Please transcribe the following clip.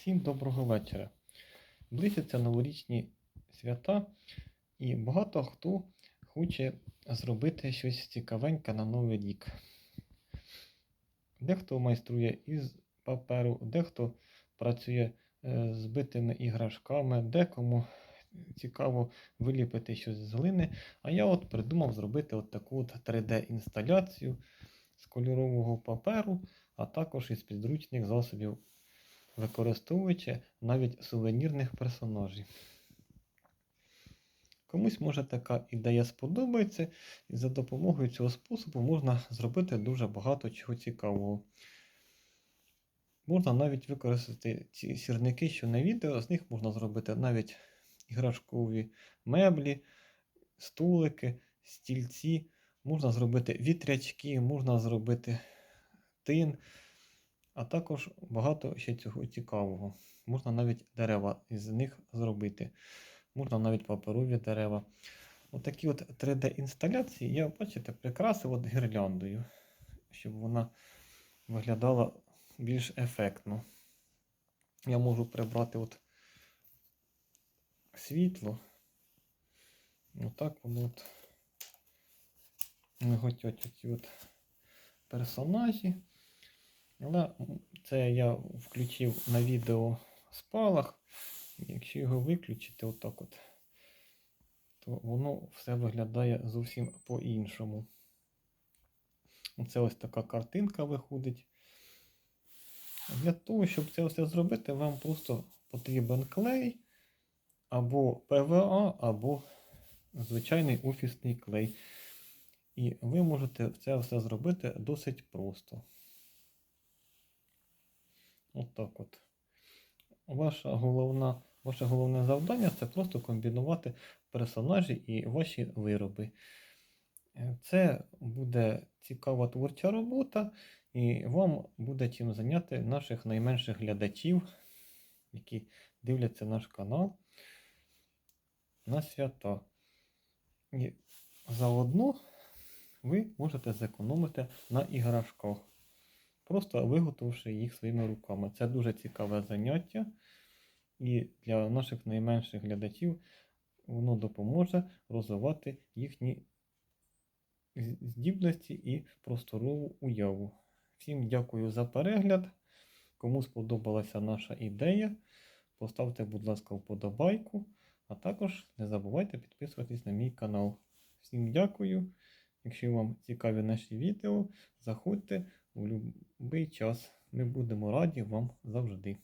Всім доброго вечора. Близяться новорічні свята, і багато хто хоче зробити щось цікавеньке на Новий рік. Дехто майструє із паперу, дехто працює е, з битими іграшками, декому цікаво виліпити щось з глини. А я от придумав зробити от таку от 3D-інсталяцію з кольорового паперу, а також із підручних засобів використовуючи навіть сувенірних персонажів. Комусь може така ідея сподобається, і за допомогою цього способу можна зробити дуже багато чого цікавого. Можна навіть використати ці сірники, що на відео, з них можна зробити навіть іграшкові меблі, столики, стільці, можна зробити вітрячки, можна зробити тин, а також багато ще цього цікавого. Можна навіть дерева із них зробити. Можна навіть паперові дерева. Отакі от 3D-інсталяції я, бачите, прикрасив от гірляндою, щоб вона виглядала більш ефектно. Я можу прибрати от світло. Отак воно от миготять оці от персонажі. Але це я включив на відео спалах. Якщо його виключити отак от, то воно все виглядає зовсім по-іншому. Оце ось така картинка виходить. Для того, щоб це все зробити, вам просто потрібен клей, або ПВА, або звичайний офісний клей. І ви можете це все зробити досить просто. Отак от. Ваша головна, ваше головне завдання це просто комбінувати персонажі і ваші вироби. Е, Це буде цікава творча робота, і вам буде чим зайняти наших найменших глядачів, які дивляться наш канал на свята. І заодно ви можете зекономити на іграшках просто виготовивши їх своїми руками. Це дуже цікаве заняття, і для наших найменших глядачів воно допоможе розвивати їхні здібності і просторову уяву. Всім дякую за перегляд. Кому сподобалася наша ідея, поставте, будь ласка, вподобайку, а також не забувайте підписуватись на мій канал. Всім дякую. Якщо вам цікаві наші відео, заходьте у будь-який час. Ми будемо раді вам завжди.